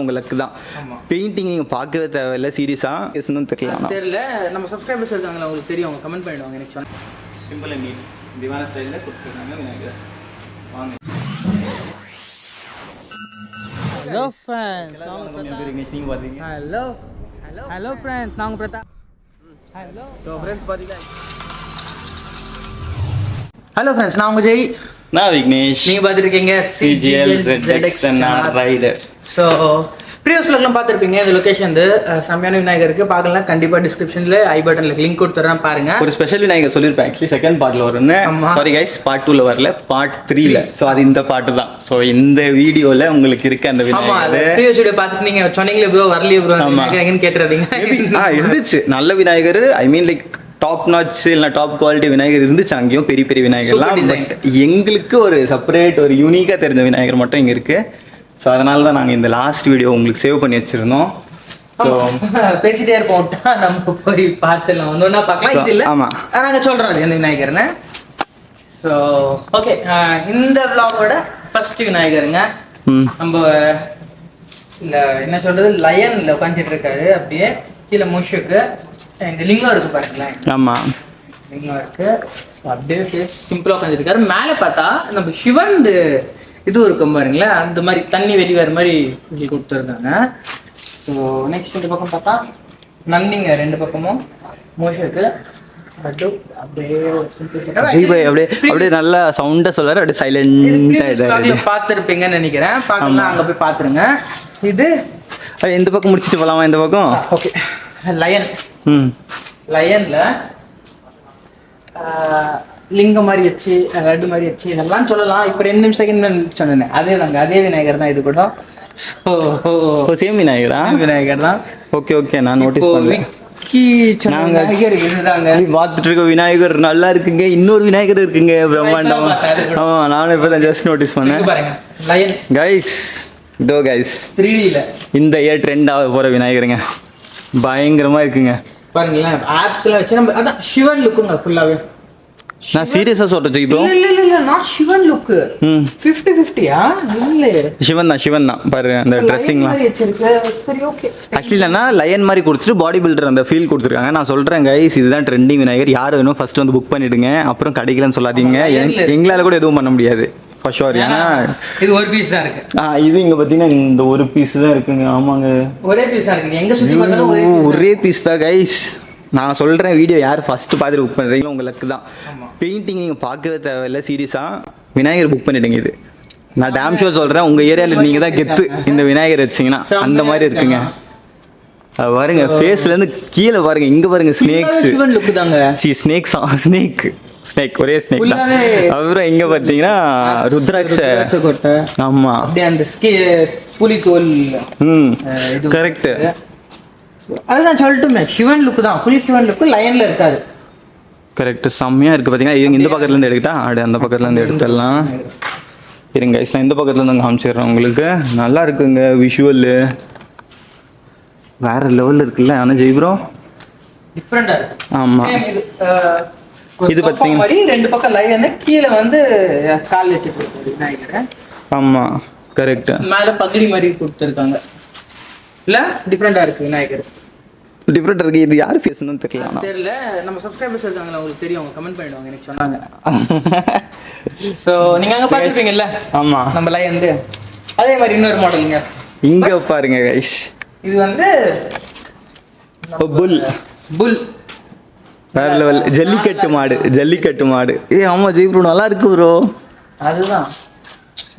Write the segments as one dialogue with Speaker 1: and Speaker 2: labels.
Speaker 1: உங்களுக்கு தான். பெயிண்டிங் நீங்கள் பார்க்கவே தேவையில்ல சீரியஸாக எஸ்ன்னு தெரியல
Speaker 2: தெரியல. நம்ம சப்ஸ்கிரைபர்ஸ் இருக்காங்களா? உங்களுக்கு தெரியும் அவங்க கமெண்ட் பண்ணிடுவாங்க எனக்கு சொன்ன.
Speaker 1: சிம்பிள் அண்ட் நீட் திவான ஸ்டைலில் கொடுத்துருக்காங்க விநாயகர். வாங்க.
Speaker 2: ஹலோ ஃப்ரெண்ட்ஸ்
Speaker 1: நீங்கள் பார்த்தீங்க
Speaker 2: ஹலோ ஹலோ ஹலோ ஃப்ரெண்ட்ஸ் நாங்கள் பிரதாப் ஹலோ
Speaker 1: ஸோ ஃப்ரெண்ட்ஸ் பார்த்தீங்கன்னா
Speaker 2: ஹலோ ஃப்ரெண்ட்ஸ் நான் உங்கள் ஜெய்.
Speaker 1: நான் விக்னேஷ்.
Speaker 2: நீங்கள் பார்த்துருக்கீங்க
Speaker 1: சிஜிஎல் ரைடர்
Speaker 2: ஸோ ப்ரீவியஸ் vlogலாம் பார்த்துருப்பீங்க இந்த லொக்கேஷன் வந்து அஹ், செம்மையான விநாயகருக்கு. பார்க்கலாம் கண்டிப்பாக டிஸ்கிரிப்ஷனில் ஐ பட்டனில் லிங்க் கொடுத்துட்றேன் பாருங்க.
Speaker 1: ஒரு ஸ்பெஷல் விநாயகர் சொல்லியிருப்பேன். ஆக்சுவலி செகண்ட் பார்ட்டில் வரும்னு. சாரி கைஸ் பார்ட் டூவில் வரல. பார்ட் த்ரீல ஸோ அது இந்த பாட்டு தான். ஸோ இந்த வீடியோவில் உங்களுக்கு இருக்க அந்த விநாயகர்.
Speaker 2: ப்ரீவியஸ் வீடியோ பார்த்துட்டு நீங்க சொன்னீங்களே ப்ரோ வரலையே ப்ரோ
Speaker 1: ஆ இருந்துச்சு. நல்ல Vinayagar. I mean like top notch இல்லை டாப் குவாலிட்டி விநாயகர் இருந்துச்சு அங்கேயும் பெரிய பெரிய விநாயகர்லாம். பட் எங்களுக்கு ஒரு செப்பரேட் ஒரு யூனிக்காக தெரிஞ்ச விநாயகர் மட்டும் இங்கே இருக்கு. ஸோ அதனால தான் நாங்கள் இந்த லாஸ்ட் வீடியோ உங்களுக்கு சேவ் பண்ணி வச்சிருந்தோம்.
Speaker 2: பேசிட்டே இருப்போம். நம்ம போய் பார்த்துலாம் ஒன்று ஒன்றா பார்க்கலாம். இது இல்லை.
Speaker 1: ஆமா.
Speaker 2: நாங்கள் சொல்கிறோம் அது என்ன விநாயகர்னு. ஸோ ஓகே இந்த விலாகோட ஃபர்ஸ்ட் விநாயகருங்க. நம்ம இல்ல என்ன சொல்றது? லயன்ல உட்காந்துட்டு இருக்காரு. அப்படியே கீழே மூஷுக்கு. இந்த லிங்கம் இருக்கு பாருங்களேன்.
Speaker 1: ஆமாம்
Speaker 2: லிங்கம் இருக்கு. அப்படியே ஃபேஸ் சிம்பிளா உட்காந்துருக்காரு மேலே பார்த்தா நம்ம சிவன் இது இருக்கும் பாருங்களேன். அந்த மாதிரி தண்ணி வெளியே வர மாதிரி இப்படி கொடுத்துருக்காங்க ஸோ நெக்ஸ்ட் இந்த பக்கம் பார்த்தா நன்னிங்க ரெண்டு பக்கமும். மோஷுக்கு
Speaker 1: நல்லா சவுண்டாக சொல்லாரு. அப்படியே சைலண்ட் ஆகிட்டாரு
Speaker 2: பார்த்துருப்பீங்கன்னு நினைக்கிறேன். பார்க்கலாம் அங்க போய் பார்த்துருங்க. இது
Speaker 1: இந்த பக்கம் முடிச்சுட்டு போகலாமா இந்த பக்கம்?
Speaker 2: ஓகே லயன் லயன்ல லிங்கம் மாதிரி வச்சு லட்டு மாதிரி வச்சு இதெல்லாம் சொல்லலாம். இப்போ ரெண்டு நிமிஷம் செகண்ட் சொன்னேன். அதே தாங்க அதே விநாயகர் தான் இது கூட. ஸோ
Speaker 1: சேம் விநாயகரா?
Speaker 2: விநாயகர் தான்.
Speaker 1: ஓகே ஓகே நான் நோட்டீஸ்
Speaker 2: இதுதாங்க.
Speaker 1: பார்த்துட்டு இருக்க விநாயகர் நல்லா இருக்குங்க. இன்னொரு விநாயகர் இருக்குங்க. பிரம்மாண்டம். ஆமா நானும் இப்போ தான் ஜஸ்ட் நோட்டீஸ் பண்ணேன் கைஸ் இதோ கைஸ் இந்த இயர் ட்ரெண்ட் ஆக போற விநாயகருங்க. பயங்கரமா இருக்குங்க.
Speaker 2: பாருங்களேன் ஆப்ஸ்லாம் வச்சு நம்ம அதான் சிவன் லுக்குங்க ஃபுல்லாவே
Speaker 1: நான் சீரியஸா சொல்றேன் ப்ரோ
Speaker 2: இல்ல இல்ல இல்ல, நான் சிவன்
Speaker 1: ம்.
Speaker 2: ஃபிஃப்டி ஃபிஃப்டியா இல்ல.
Speaker 1: சிவன் தான் சிவன் தான். பாரு அந்த ட்ரெஸ்ஸிங்லாம்
Speaker 2: சரி ஓகே
Speaker 1: ஆக்சுவலி என்னன்னா லயன் மாதிரி கொடுத்துட்டு பாடி பில்டர் அந்த ஃபீல் கொடுத்துருக்காங்க. நான் சொல்றேன் கைஸ் இதுதான் ட்ரெண்டிங் விநாயகர். யார் வேணும் ஃபர்ஸ்ட் வந்து புக் பண்ணிடுங்க. அப்புறம் கிடைக்கலன்னு சொல்லாதீங்க. எங்களால கூட எதுவும் பண்ண முடியாது. ஃபர்ஸ்ட் ஷோர் ஏன்னா
Speaker 2: இது ஒரு பீஸ் தான் இருக்கு.
Speaker 1: ஆ, இது இங்க பாத்தீங்கன்னா இந்த ஒரு பீஸ் தான் இருக்குங்க. ஆமாங்க.
Speaker 2: ஒரே பீஸ் தான் இருக்கு. நீ எங்க சுத்தி பார்த்தாலும் ஒரே
Speaker 1: பீஸ் தான் கைஸ் நான் சொல்றேன் வீடியோ யார் ஃபர்ஸ்ட் பார்த்துட்டு புக் பண்றீங்களோ உங்களுக்கு தான்.
Speaker 2: ஆமா.
Speaker 1: பெயிண்டிங் நீங்க பார்க்கவே தேவையில்ல சீரியஸா விநாயகர் புக் பண்ணிடுங்க இது. நான் டேம் ஷோ சொல்றேன் உங்க ஏரியால நீங்க தான் கெத்து இந்த விநாயகர் வச்சீங்கன்னா. அந்த மாதிரி இருக்குங்க. பாருங்க ஃபேஸ்ல இருந்து கீழே பாருங்க இங்க பாருங்க ஸ்னேக்ஸ் சி ஸ்னேக் ஸ்னேக் ஸ்னேக் ஒரே ஸ்னேக் தான். அப்புறம் இங்க பாத்தீங்கன்னா ருத்ராட்ச.
Speaker 2: கொட்டை
Speaker 1: ஆமா.
Speaker 2: அப்படியே அந்த ஸ்கி புலித்தோல்
Speaker 1: ம் கரெக்ட்
Speaker 2: அதுதான் சொல்லட்டுமே. சிவன் லுக் தான். புலி சிவன் லுக் லைன்ல இருக்காரு.
Speaker 1: கரெக்ட் செம்மையா இருக்கு பாத்தீங்கன்னா இந்த பக்கத்துல இருந்து எடுக்கிட்டா? ஆடு அந்த பக்கத்துல இருந்து எடுத்துடலாம். இருங்க guys, நான் இந்த பக்கத்துல இருந்து காமிச்சிடுறேன் உங்களுக்கு. நல்லா இருக்குங்க விஷுவல் வேற லெவல்ல இருக்குல்ல. ஆனா ஜெய்ப்ரோ
Speaker 2: டிஃப்ரெண்டா இருக்கு.
Speaker 1: ஆமா.
Speaker 2: இது மாதிரி ரெண்டு பக்கம் லைன் கீழே வந்து கால் வச்சுட்டு இருக்காரு விநாயகர்.
Speaker 1: ஆமா கரெக்ட்
Speaker 2: மேல பகுடி மாதிரி கொடுத்துருக்காங்க. இல்ல? டிஃப்ரெண்டா இருக்கு விநாயகர்.
Speaker 1: டிஃப்ரெண்ட் இருக்கு. இது யார் ஃபேஸ்னு தெரியல
Speaker 2: தெரியல. நம்ம சப்ஸ்கிரைபர்ஸ் இருக்காங்களா உங்களுக்கு தெரியும். அவங்க கமெண்ட் பண்ணிடுவாங்க எனக்கு சொன்னாங்க. சோ நீங்க அங்க பாத்துருப்பீங்கல்ல
Speaker 1: ஆமா.
Speaker 2: நம்ம லைன் வந்து. அதே மாதிரி இன்னொரு மாடலுங்க
Speaker 1: இங்க. பாருங்க கைஸ்
Speaker 2: இது வந்து
Speaker 1: புல்.
Speaker 2: புல்.
Speaker 1: வேற லெவல் ஜல்லிக்கட்டு மாடு ஜல்லிக்கட்டு மாடு. ஏ ஆமா ஜெய்ப்ரோ நல்லா இருக்கு ப்ரோ
Speaker 2: அதுதான்.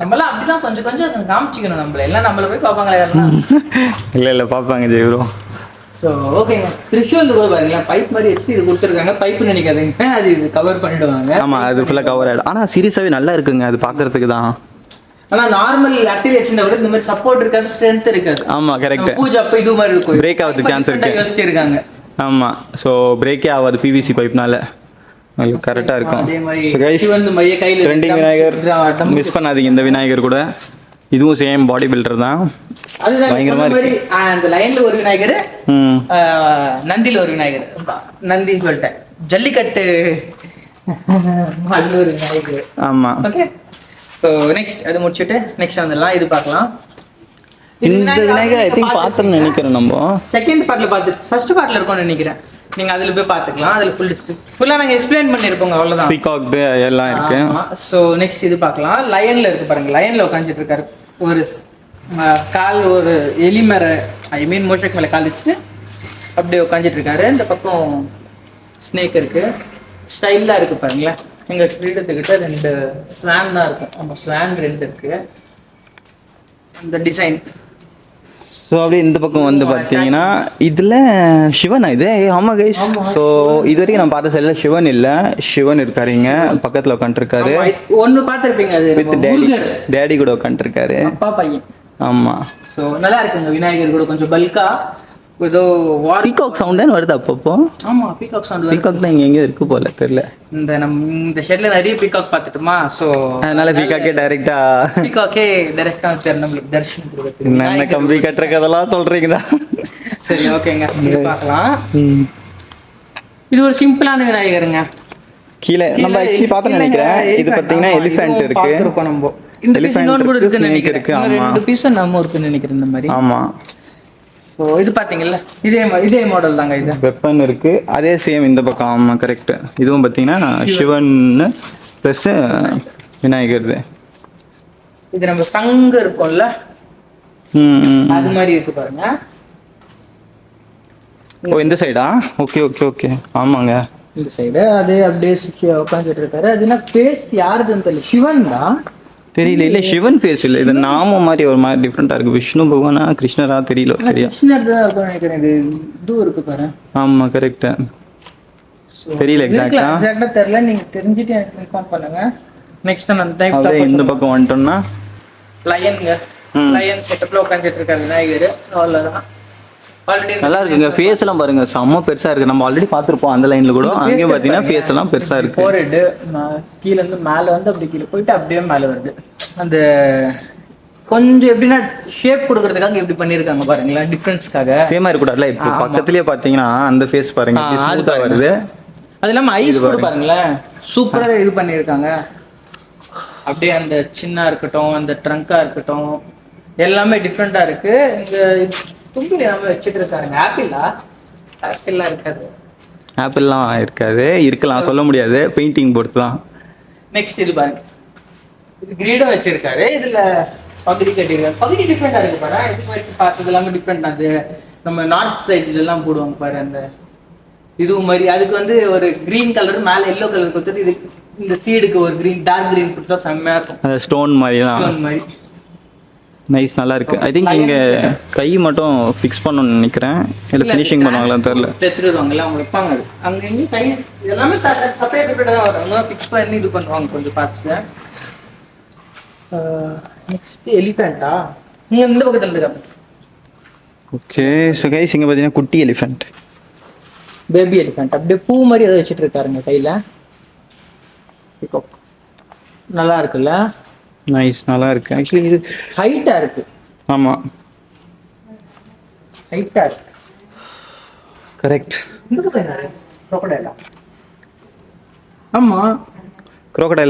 Speaker 2: நம்மளாம் அப்படிதான் கொஞ்சம் கொஞ்சம் காமிச்சிக்கணும் நம்மள. எல்லாம் நம்மள போய் பார்ப்பாங்களா யாருன்னா?
Speaker 1: இல்ல இல்ல பாப்பாங்க ஜெய்ப்ரோ
Speaker 2: ஸோ ஓகேங்க திருச்சூர் கூட பாருங்களேன். பைப் மாதிரி வச்சு இது கொடுத்துருக்காங்க. பைப் நினைக்காதீங்க. அது இது கவர் பண்ணிடுவாங்க.
Speaker 1: ஆமா அது ஃபுல்லா கவர் ஆயிடும். ஆனா சீரியஸாவே நல்லா இருக்குங்க. அது பாக்குறதுக்கு தான்.
Speaker 2: ஆனா நார்மல் அட்டில் வச்சிருந்தா கூட இந்த மாதிரி சப்போர்ட் இருக்காது ஸ்ட்ரென்த் இருக்காது.
Speaker 1: ஆமா கரெக்ட்
Speaker 2: பூஜை அப்ப இது மாதிரி இருக்கும்.
Speaker 1: Break ஆகுறதுக்கு chance இருக்கு.
Speaker 2: யோசிச்சிருக்காங்க.
Speaker 1: ஆமா. ஸோ பிரேக்கே ஆகாது பிவிசி பைப்னால கரெக்டாக இருக்கும். ட்ரெண்டிங் விநாயகர். மிஸ் பண்ணாதீங்க இந்த விநாயகர் கூட. இதுவும் சேம் பாடி பில்டர் தான். பயங்கரமா
Speaker 2: ஆ, அந்த லைன்ல ஒரு விநாயகர் நந்தில ஒரு விநாயகர். நந்தின்னு சொல்லிட்டேன். ஜல்லிக்கட்டு. அதுல ஒரு விநாயகர்.
Speaker 1: ஆமா.
Speaker 2: ஓகே ஸோ நெக்ஸ்ட் அது முடிச்சுட்டு நெக்ஸ்ட் வந்துடலாம் இது பார்க்கலாம்.
Speaker 1: இந்த விநாயகர் ஐ திங்க் பார்த்தோம்னு நினைக்கிறேன் நம்ம.
Speaker 2: செகண்ட் பார்ட்ல பார்த்து ஃபர்ஸ்ட் பார்ட்ல இருக்கும்னு நினைக்கிறேன். நீங்க அதுல போய் பார்த்துக்கலாம். அதுல ஃபுல் ஃபுல்லா நாங்க எக்ஸ்பிளைன் பண்ணிருப்போங்க அவ்வளவுதான்.
Speaker 1: பீகாக் எல்லாம் இருக்கு.
Speaker 2: ஸோ நெக்ஸ்ட் இது பார்க்கலாம். லயன்ல இருக்கு பாருங்க. லயன்ல உட்காந்துட்டு இருக்காரு. ஒரு கால் ஒரு எலி மேல ஐ மீன் மோஷக் மேல கால் வச்சுட்டு அப்படியே உட்காந்துட்டு இருக்காரு. இந்த பக்கம் ஸ்னேக் இருக்கு. ஸ்டைலா இருக்கு பாருங்களேன் எங்க கிரீடத்துக்கிட்ட ரெண்டு ஸ்வான் தான் இருக்கும். ஆமா ஸ்வான் ரெண்டு இருக்கு. அந்த டிசைன்
Speaker 1: ஸோ அப்படியே இந்த பக்கம் வந்து பார்த்தீங்கன்னா இதில் சிவனா இது? ஏய், ஆமா கைஸ் ஸோ இது வரைக்கும் நான் பார்த்த சைடில் சிவன் இல்லை. சிவன் இருக்காரு இங்க. பக்கத்தில் உட்காந்துருக்காரு
Speaker 2: ஒன்னு பார்த்திருப்பீங்க அது
Speaker 1: வித் டேடி டேடி கூட உட்காந்துருக்காரு
Speaker 2: அப்பா பையன்.
Speaker 1: ஆமா.
Speaker 2: ஸோ நல்லா இருக்குங்க. விநாயகர் கூட கொஞ்சம் பல்கா ஏதோ வாரி
Speaker 1: பீகாக் சவுண்ட் வருது அப்பப்போ?
Speaker 2: ஆமா பீகாக் சவுண்ட்
Speaker 1: பீகாக் தான் இங்க எங்கேயோ இருக்கு போல தெரியல.
Speaker 2: இந்த நம்ம இந்த ஷெட்ல நிறைய பீகாக் பார்த்துட்டுமா ஸோ
Speaker 1: அதனால பீகாக்கே டைரக்டா
Speaker 2: பீகாக்கே டைரக்டா தெரியும் நம்மளுக்கு தர்ஷன் கொடுக்குறது
Speaker 1: என்ன கம்பி கட்டுற கதெல்லாம் சொல்றீங்களா?
Speaker 2: சரி ஓகேங்க. இது பார்க்கலாம். இது ஒரு சிம்பிளான விநாயகருங்க.
Speaker 1: கீழே நம்ம ஆக்சுவலி பார்த்தோம் நினைக்கிறேன். இது பார்த்தீங்கன்னா எலிஃபென்ட் இருக்கு.
Speaker 2: நம்ம. இந்த பீஸ் இன்னொன்று கூட
Speaker 1: இருக்கு,
Speaker 2: இருக்குன்னு நினைக்கிறேன்.
Speaker 1: இருக்கு, ஆமா.
Speaker 2: ரெண்டு பீஸும் நம்ம இருக்குன்னு நினைக்கிறேன் இந்த மாதிரி.
Speaker 1: ஆமா.
Speaker 2: ஸோ இது பாத்தீங்கல்ல? இதே இதே மாடல் தாங்க இது.
Speaker 1: வெப்பன் இருக்கு. அதே சேம் இந்த பக்கம். ஆமா கரெக்ட் இதுவும் பார்த்தீங்கன்னா சிவன் ப்ளஸ் விநாயகர் இது.
Speaker 2: இது நம்ம சங்கு இருக்கும்ல. அது மாதிரி இருக்கு பாருங்க.
Speaker 1: ஓ இந்த சைடா ஓகே ஓகே ஓகே ஆமாங்க.
Speaker 2: இந்த சைடு அது அப்படியே உட்காந்துட்டு இருக்காரு. அது என்ன பேஸ் யாருதுன்னு தெரியல. சிவன் தான்.
Speaker 1: தெரியல. இல்ல சிவன் ஃபேஸ் இல்ல இது நாம மாதிரி ஒரு மாதிரி டிஃப்ரெண்டா இருக்கு. விஷ்ணு பகவானா கிருஷ்ணரா தெரியல சரியா?
Speaker 2: கிருஷ்ணர் தான் இருக்கும்னு நினைக்கிறேன் இது இதுவும் இருக்கு பாரு.
Speaker 1: ஆமா கரெக்ட் தெரியல எக்ஸாக்டா
Speaker 2: எக்ஸாக்டா தெரியல. நீங்க தெரிஞ்சுட்டு எனக்கு இன்ஃபார்ம் பண்ணுங்க. நெக்ஸ்ட் நான் டைப்
Speaker 1: அப்படியே இந்த பக்கம் வந்துட்டோம்னா?
Speaker 2: லயனுங்க. லயன் செட்டப்ல உட்காந்துட்டு இருக்காரு விநாயகர். அவ்வளவுதான்.
Speaker 1: நல்லா இருக்குங்க. ஃபேஸ் எல்லாம் பாருங்க. செம்ம பெருசா இருக்கு. நம்ம ஆல்ரெடி பார்த்திருப்போம் அந்த லைன்ல கூட. அங்கேயும் பாத்தீங்கன்னா ஃபேஸ் எல்லாம் பெருசா இருக்கு.
Speaker 2: ஃபோர்ஹெட் கீழ இருந்து மேல வந்து அப்படி கீழே போயிட்டு அப்படியே மேல வருது. அந்த கொஞ்சம் எப்படின்னா ஷேப் கொடுக்கறதுக்காக எப்படி பண்ணிருக்காங்க பாருங்களேன். டிஃபரன்ஸ்க்காக
Speaker 1: சேமா இருக்கக்கூடாதுல இப்போ பக்கத்துலயே பாத்தீங்கன்னா அந்த ஃபேஸ் பாருங்க. ஸ்மூத்தா. வருது.
Speaker 2: அது இல்லாம ஐஸ் கூட பாருங்களேன். சூப்பரா இது பண்ணிருக்காங்க அப்படியே அந்த சின்ன இருக்கட்டும் அந்த ட்ரங்கா இருக்கட்டும் எல்லாமே டிஃப்ரெண்டா இருக்கு. இங்க தும்பி எல்லாமே வச்சுட்டு இருக்காருங்க. ஆப்பிளா? ஆப்பிள்லாம் இருக்காது.
Speaker 1: ஆப்பிள்லாம் இருக்காது. இருக்கலாம் சொல்ல முடியாது. பெயிண்டிங் பொறுத்து தான்.
Speaker 2: நெக்ஸ்ட் இது பாருங்க. இது கிரீடம் வச்சிருக்காரு. இதுல பகுதி கட்டிருக்காரு பகுதி டிஃப்ரெண்டா இருக்கு பாரு. இது வரைக்கும் பார்த்தது எல்லாமே டிஃப்ரெண்ட் அது நம்ம நார்த் சைடு எல்லாம் போடுவாங்க பாரு அந்த இதுவும் மாதிரி. அதுக்கு வந்து ஒரு கிரீன் கலர் மேல எல்லோ கலர் கொடுத்துட்டு இது இந்த சீடுக்கு ஒரு கிரீன் டார்க் கிரீன் கொடுத்தா செம்மையா இருக்கும்.
Speaker 1: ஸ்டோன் மாதிரிலாம்.
Speaker 2: Stone மாதிரி.
Speaker 1: நைஸ் நல்லா இருக்கு. ஐ திங்க் இங்க கை மட்டும் ஃபிக்ஸ் பண்ணணும்னு நினைக்கிறேன். இல்ல ஃபினிஷிங் பண்ணுவாங்களான்னு தெரியல.
Speaker 2: எடுத்துருவாங்கல்ல அவங்க வைப்பாங்க அங்க எங்க கை எல்லாமே செப்பரேட் செப்பரேட் தான் வரும். அவங்க ஃபிக்ஸ் பண்ணி இது பண்ணுவாங்க கொஞ்சம் பார்ட்ஸ்ல நெக்ஸ்ட் எலிஃபென்ட்டா நீங்க இந்த பக்கத்துல இருக்கு.
Speaker 1: ஓகே ஸோ கைஸ் இங்க பாத்தீங்கன்னா குட்டி எலிஃபென்ட்
Speaker 2: பேபி எலிஃபென்ட் அப்படியே பூ மாதிரி ஏதோ வச்சுட்டு இருக்காருங்க கையில. நல்லா இருக்குல்ல?
Speaker 1: நைஸ் நல்லா இருக்கு. ஆக்சுவலி இது
Speaker 2: ஹைட்டா இருக்கு.
Speaker 1: ஆமா.
Speaker 2: ஹைட்டா இருக்கு.
Speaker 1: கரெக்ட்
Speaker 2: ஆ? ஆமா.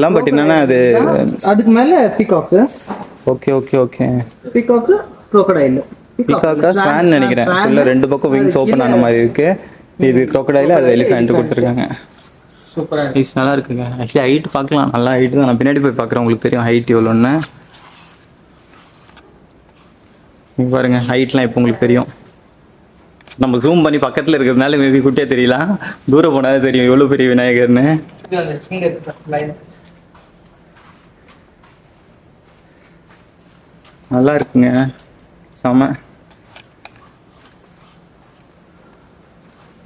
Speaker 1: தான் பட் என்னன்னா அது
Speaker 2: அதுக்கு மேல peacock
Speaker 1: okay okay okay
Speaker 2: peacock crocodile.
Speaker 1: பிகாக்கா ஸ்வான் நினைக்கிறேன். ரெண்டு பக்கம் விங்ஸ் ஓப்பன் ஆன மாதிரி இருக்கு. இது crocodile அது எலிஃபென்ட் கொடுத்துருக்காங்க.
Speaker 2: சூப்பரா இருக்கு.
Speaker 1: நல்லா இருக்குங்க. ஆக்சுவலி ஹைட் பார்க்கலாம். நல்லா ஹைட் தான். நான் பின்னாடி போய் பார்க்குறேன் உங்களுக்கு தெரியும் ஹைட் எவ்வளோன்னு. இங்க பாருங்க ஹைட்லாம் இப்போ உங்களுக்கு தெரியும். நம்ம ஜூம் பண்ணி பக்கத்தில் இருக்கிறதுனால மேபி குட்டியாக தெரியலாம் தூரம் போனால் தெரியும் எவ்வளோ பெரிய விநாயகர்னு. நல்லா இருக்குங்க. செம.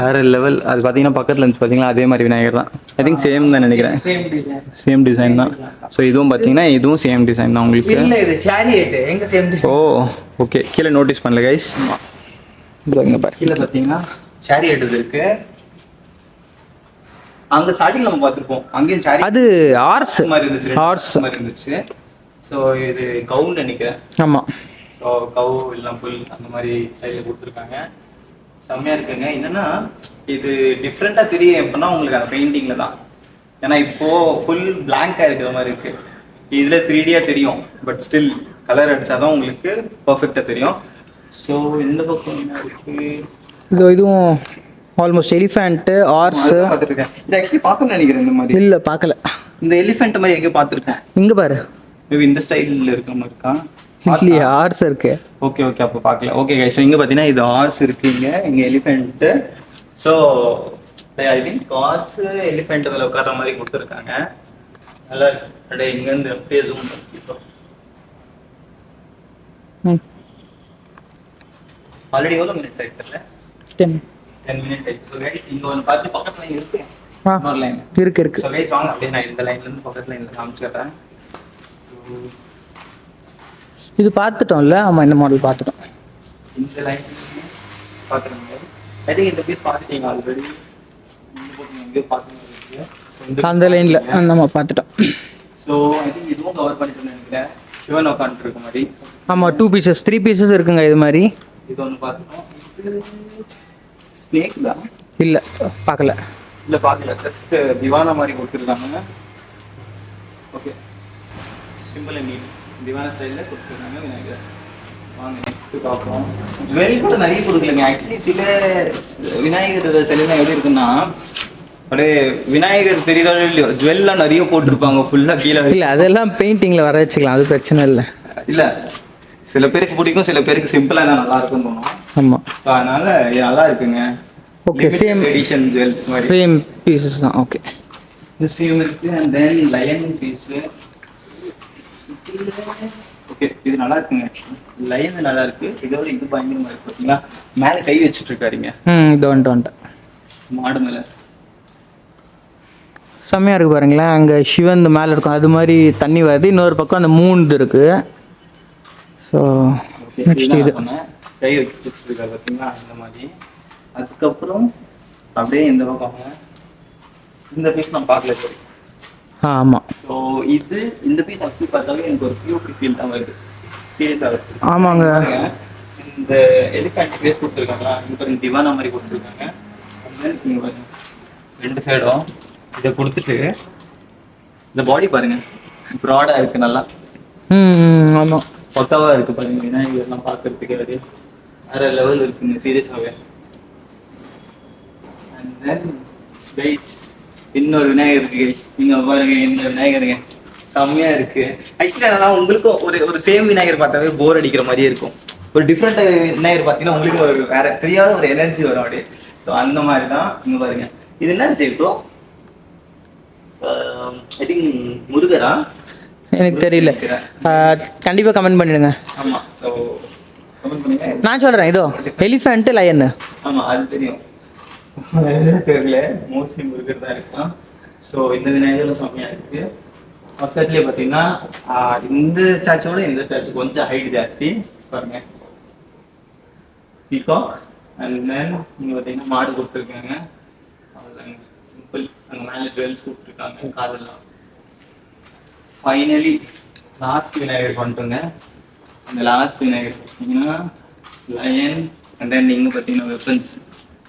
Speaker 1: வேற லெவல் அது பார்த்தீங்கன்னா பக்கத்தில் இருந்துச்சு. பார்த்தீங்களா அதே மாதிரி விநாயகர் தான். ஐ திங்க் சேம் தான் நினைக்கிறேன்.
Speaker 2: சேம் டிசைன்
Speaker 1: தான். ஸோ இதுவும் பார்த்தீங்கன்னா இதுவும் சேம் டிசைன் தான் உங்களுக்கு.
Speaker 2: இல்ல இது சேரியட் எங்க சேம் டிசைன்
Speaker 1: ஓ ஓகே கீழே நோட்டீஸ் பண்ணல கைஸ் இங்க பாரு. கீழே பார்த்தீங்கன்னா சேரியட் இது இருக்கு. அங்க ஸ்டார்டிங் நம்ம பார்த்துருப்போம். அங்கேயும் சேரி
Speaker 2: அது ஆர்ஸ்
Speaker 1: மாதிரி இருந்துச்சு.
Speaker 2: Horse.
Speaker 1: மாதிரி இருந்துச்சு. ஸோ இது கவுன்னு நினைக்கிறேன்.
Speaker 2: ஆமா.
Speaker 1: ஸோ கவு இல்லை புல் அந்த மாதிரி ஸ்டைலில் கொடுத்துருக்காங்க. செம்மையா இருக்குங்க. என்னன்னா இது டிஃப்ரெண்டா தெரியும் எப்படின்னா உங்களுக்கு அந்த பெயிண்டிங்ல தான். ஏன்னா இப்போ ஃபுல் பிளாங்கா இருக்கிற மாதிரி இருக்கு. இதுல த்ரீ டியா தெரியும். பட் ஸ்டில் கலர் அடிச்சாதான் உங்களுக்கு பர்ஃபெக்டாக தெரியும். ஸோ இந்த பக்கம் என்ன இருக்கு?
Speaker 2: இது இதுவும் ஆல்மோஸ்ட் எலிஃபேண்ட்டு ஆர்ஸ்
Speaker 1: பார்த்திருக்கேன். இது ஆக்சுவலி பார்க்கணும்னு நினைக்கிறேன் இந்த மாதிரி.
Speaker 2: இல்லை பார்க்கல.
Speaker 1: இந்த எலிஃபென்ட் மாதிரி எங்கேயோ பார்த்துருக்கேன்.
Speaker 2: இங்கே பாரு.
Speaker 1: மேபி இந்த ஸ்டைலில் இருக்க மாதிரி இருக்கா?
Speaker 2: இல்லையா ஆர்ஸ் இருக்கு.
Speaker 1: ஓகே ஓகே அப்போ பார்க்கல ஓகே கைஸ் ஸோ இங்கே பார்த்தீங்கன்னா இது ஹார்ஸ் இருக்குங்க இங்கே. Elephant so I think horse elephant மேலே உட்கார்ற மாதிரி கொடுத்துருக்காங்க. நல்லா இருக்கு. அப்படியே இங்கேருந்து அப்படியே ஜூம் ஆல்ரெடி எவ்வளோ மினிட்ஸ் ஆயிடுச்சுல
Speaker 2: டென்
Speaker 1: டென் மினிட்ஸ் ஆயிடுச்சு ஸோ கைஸ் இங்கே ஒன்று பார்த்து பக்கத்துல இருக்கு. இன்னொரு லைன்
Speaker 2: இருக்கு இருக்கு.
Speaker 1: ஸோ கைஸ் வாங்க. அப்படியே நான் இந்த லைன்லேருந்து பக்கத்து லைனில் காமிச்சிடுறேன் ஸோ
Speaker 2: இது பார்த்துட்டோம்ல ஆமாம் இந்த மாடல் பார்த்துட்டோம்.
Speaker 1: இந்த லைன் பார்த்துருங்க. பீஸ் பார்த்துட்டீங்க ஆல்ரெடி
Speaker 2: அந்த லைனில் நம்ம பார்த்துட்டோம்.
Speaker 1: ஸோ ஐ திங்க் இதுவும் கவர் பண்ணிட்டு நினைக்கிறேன். சிவன் உட்காந்துட்டு இருக்க மாதிரி.
Speaker 2: ஆமாம் டூ பீசஸ் த்ரீ பீசஸ் இருக்குங்க இது மாதிரி.
Speaker 1: இது ஒன்று பார்த்துட்டோம். ஸ்னேக் தான்.
Speaker 2: இல்லை பார்க்கல.
Speaker 1: இல்லை பார்க்கல. ஜஸ்ட் திவானா மாதிரி கொடுத்துருக்காங்க. ஓகே சிம்பிள் நீட் திவானா ஸ்டைலில் கொடுத்துருக்காங்க விநாயகர். பார்ப்போம். ஜுவல் கூட நிறைய கொடுக்கலங்க ஆக்சுவலி சில விநாயகர் சிலைலாம் எப்படி இருக்குன்னா அப்படியே விநாயகர் தெரியுதோ இல்லையோ ஜுவல்லாம் நிறைய போட்டிருப்பாங்க. ஃபுல்லாக கீழே.
Speaker 2: இல்லை அதெல்லாம் பெயிண்டிங்கில் வர வச்சுக்கலாம். அது பிரச்சனை இல்லை.
Speaker 1: இல்லை. சில பேருக்கு பிடிக்கும் சில பேருக்கு சிம்பிளாக நல்லா இருக்கும்னு தோணும்.
Speaker 2: ஆமாம்
Speaker 1: ஸோ அதனால நல்லா இருக்குங்க.
Speaker 2: Okay, same.
Speaker 1: எடிஷன் ஜுவல்ஸ் மாதிரி.
Speaker 2: சேம் பீசஸ் தான். ஓகே
Speaker 1: மியூசியம் இருக்கு and then lion piece okay இது நல்லா இருக்குங்க. லயன் நல்லா இருக்கு. இதோட இது பயங்கரமா இருக்கு பாத்தீங்களா? மேல கை வச்சுட்டு இருக்காருங்க
Speaker 2: ம் இது வந்துட்டு வந்துட்டேன்
Speaker 1: மாடு மேல.
Speaker 2: செம்மையாக இருக்கு பாருங்களேன். அங்கே சிவன் மேலே இருக்கும். அது மாதிரி தண்ணி வருது. இன்னொரு பக்கம் அந்த மூணு இருக்கு. ஸோ நெக்ஸ்ட் இது.
Speaker 1: கை வச்சு இருக்காரு பாத்தீங்களா? அந்த மாதிரி. அதுக்கப்புறம் அப்படியே இந்த பக்கம். இந்த பீஸ் நான் பார்க்கல சரி
Speaker 2: ஆமாம்
Speaker 1: ஸோ இது இந்த பீஸ் ஆக்சுவலி பார்த்தாவே எனக்கு ஒரு பியூட்டி ஃபீல் தான் வருது. சீரியஸாக
Speaker 2: ஆமாங்க.
Speaker 1: இந்த எலிஃபென்ட் ஃபேஸ் கொடுத்துருக்காங்களா? இங்க பாருங்க திவானா மாதிரி கொடுத்துருக்காங்க. இங்க ரெண்டு சைடும் இதை கொடுத்துட்டு இந்த பாடி பாருங்க ப்ராடா இருக்கு நல்லா.
Speaker 2: ம் ஆமாம்
Speaker 1: பக்காவா இருக்கு பாருங்க விநாயகர்லாம் பார்க்கறதுக்கு அது. வேற லெவல் இருக்குங்க சீரியஸாவே அண்ட் தென் கைஸ் இன்னொரு விநாயகர் இருக்கு. கைஸ் நீங்க பாருங்க இந்த விநாயகருங்க. செம்மையா இருக்கு. ஆக்சுவலி உங்களுக்கும் ஒரு ஒரு சேம் விநாயகர் பார்த்தாவே போர் அடிக்கிற மாதிரியே இருக்கும். ஒரு டிஃப்ரெண்ட் விநாயகர் பார்த்தீங்கன்னா உங்களுக்கு ஒரு வேற தெரியாத ஒரு எனர்ஜி வரும் அப்படியே. ஸோ அந்த மாதிரி தான் இங்க பாருங்க. இது என்ன ஜெயிப்போ ஐ திங்க் முருகரா?
Speaker 2: எனக்கு தெரியல. கண்டிப்பாக கமெண்ட் பண்ணிடுங்க.
Speaker 1: ஆமா. ஸோ பண்ணுங்க.
Speaker 2: நான் சொல்கிறேன் இதோ எலிஃபெண்ட்டு லயன்னு
Speaker 1: ஆமா அது தெரியும். தெரியல. மோஸ்ட்லி முருகர் தான் இருக்கான் ஸோ இந்த விநாயகரும் செம்மையா இருக்கு. பக்கத்துலயே பார்த்தீங்கன்னா இந்த ஸ்டாச்சுவோட இந்த ஸ்டாச்சு கொஞ்சம் ஹைட் ஜாஸ்தி. பாருங்க. பீகாக் அண்ட் தென் இங்க பார்த்தீங்கன்னா மாடு கொடுத்துருக்காங்க. அவ்வளோதாங்க சிம்பிள் அங்கே மேலே ஜுவல்ஸ் கொடுத்துருக்காங்க. காதெல்லாம். ஃபைனலி லாஸ்ட் விநாயகர் வந்துட்டுங்க அந்த லாஸ்ட் விநாயகர் பார்த்தீங்கன்னா லயன் அண்ட் தென் இங்கே பார்த்தீங்கன்னா வெப்பன்ஸ்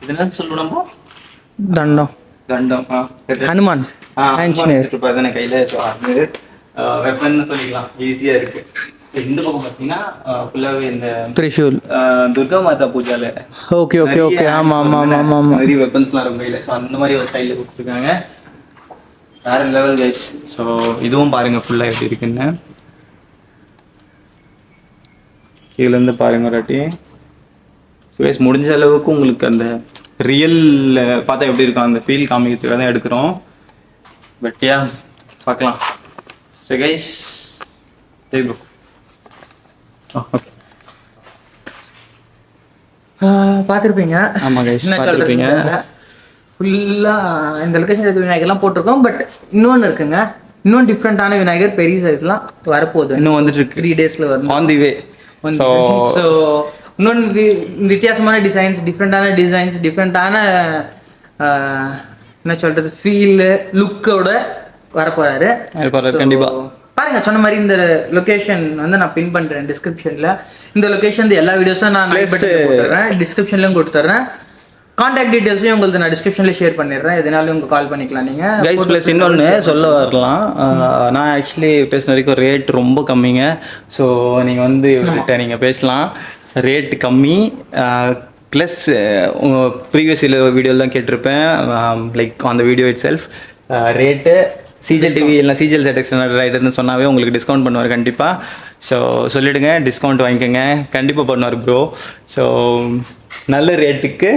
Speaker 1: இதெல்லாம் சொல்லணுமா
Speaker 2: தண்டம்.
Speaker 1: தண்டம்.
Speaker 2: ஹனுமான் ஆஞ்சநேயர்
Speaker 1: கையில? வெப்பன் சொல்லிக்கலாம். ஈஸியா இருக்கு. இந்த பக்கம் பார்த்தீங்கன்னா ஃபுல்லாவே இந்த
Speaker 2: திரிஷூல்
Speaker 1: துர்கா மாதா பூஜால
Speaker 2: ஓகே ஓகே ஆமாம் ஆமாம் ஆமாம் ஆமாம்
Speaker 1: நிறைய வெப்பன்ஸ்லாம் இருக்கும் கையில. ஸோ அந்த மாதிரி ஒரு ஸ்டைலில் கொடுத்துருக்காங்க. வேற லெவல் கைஸ் ஸோ இதுவும் பாருங்க ஃபுல்லா எப்படி இருக்குன்னு. கீழ இருந்து பாருங்க ஒரு கைஸ் முடிஞ்ச அளவுக்கு உங்களுக்கு அந்த ரியல் பார்த்தா எப்படி இருக்கும்? அந்த ஃபீல் காமிக்கிறதுக்காக தான் எடுக்கிறோம். பட் யா பார்க்கலாம். ஸோ கைஸ் புக் ஓகே
Speaker 2: பார்த்துருப்பீங்க.
Speaker 1: ஆமா கைஸ் பார்த்துருப்பீங்க.
Speaker 2: ஃபுல்லாக இந்த லொக்கேஷன் இருக்க விநாயகர்லாம் போட்டிருக்கோம் பட் இன்னொன்று இருக்குங்க. இன்னும் டிஃப்ரெண்ட்டான விநாயகர் பெரிய சைஸ்லாம் வரப்போகுது.
Speaker 1: இன்னும் வந்துட்டு இருக்கு.
Speaker 2: த்ரீ டேஸில் வரும்
Speaker 1: ஆன் தி வே ஸோ
Speaker 2: இன்னொன்று வித்தியாசமான டிசைன்ஸ் டிஃப்ரெண்ட்டான டிசைன்ஸ் டிஃப்ரெண்ட்டான என்ன சொல்றது ஃபீல் லுக்கோட வரப்போறாரு.
Speaker 1: வரப்போறாரு,
Speaker 2: So,
Speaker 1: கண்டிப்பா.
Speaker 2: பாருங்க சொன்ன மாதிரி இந்த லொகேஷன் வந்து நான் பின் பண்றேன் டிஸ்கிரிப்ஷன்ல இந்த லொகேஷன் எல்லா வீடியோஸும் நான் போட்டுறேன் டிஸ்கிரிப்ஷன்லயும் கொடுத்துட்றேன். கான்டாக்ட் டீடைல்ஸையும் உங்களுக்கு நான் டிஸ்கிரிப்ஷனில் ஷேர் பண்ணிடுறேன். எதனாலும் உங்களுக்கு கால் பண்ணிக்கலாம் நீங்கள்
Speaker 1: கைஸ் ப்ளஸ் இன்னொன்று சொல்ல வரலாம். நான் ஆக்சுவலி பேசின வரைக்கும் ரேட் ரொம்ப கம்மிங்க. ஸோ நீங்கள் வந்து நீங்கள் பேசலாம். ரேட் கம்மி. ப்ளஸ் ப்ரீவியஸ் வீடியோவில் தான் கேட்டிருப்பேன். லைக் அந்த video itself rate CGL TV இல்லை சிஜிஎல் செட் ரைடர்னு சொன்னாவே உங்களுக்கு டிஸ்கவுண்ட் பண்ணுவார் கண்டிப்பாக ஸோ சொல்லிவிடுங்க டிஸ்கவுண்ட் வாங்கிக்கோங்க. கண்டிப்பாக பண்ணுவார் ப்ரோ ஸோ நல்ல ரேட்டுக்கு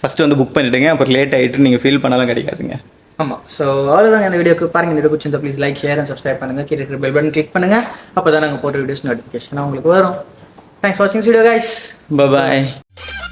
Speaker 1: ஃபஸ்ட்டு வந்து புக் பண்ணிவிடுங்க அப்புறம் லேட் ஆகிட்டு நீங்கள் ஃபீல் பண்ணாலும் கிடைக்காதுங்க.
Speaker 2: ஆமாம் ஸோ அவ்வளோதாங்க இந்த வீடியோக்கு பாருங்க இந்த பிடிச்சிருந்தா please like share and subscribe பண்ணுங்கள் கீழே பெல் பட்டன் கிளிக் பண்ணுங்கள் அப்போ தான் நாங்கள் போட்ட வீடியோஸ் நோட்டிஃபிகேஷன் உங்களுக்கு வரும். Thanks for watching this
Speaker 1: video guys. Bye-bye.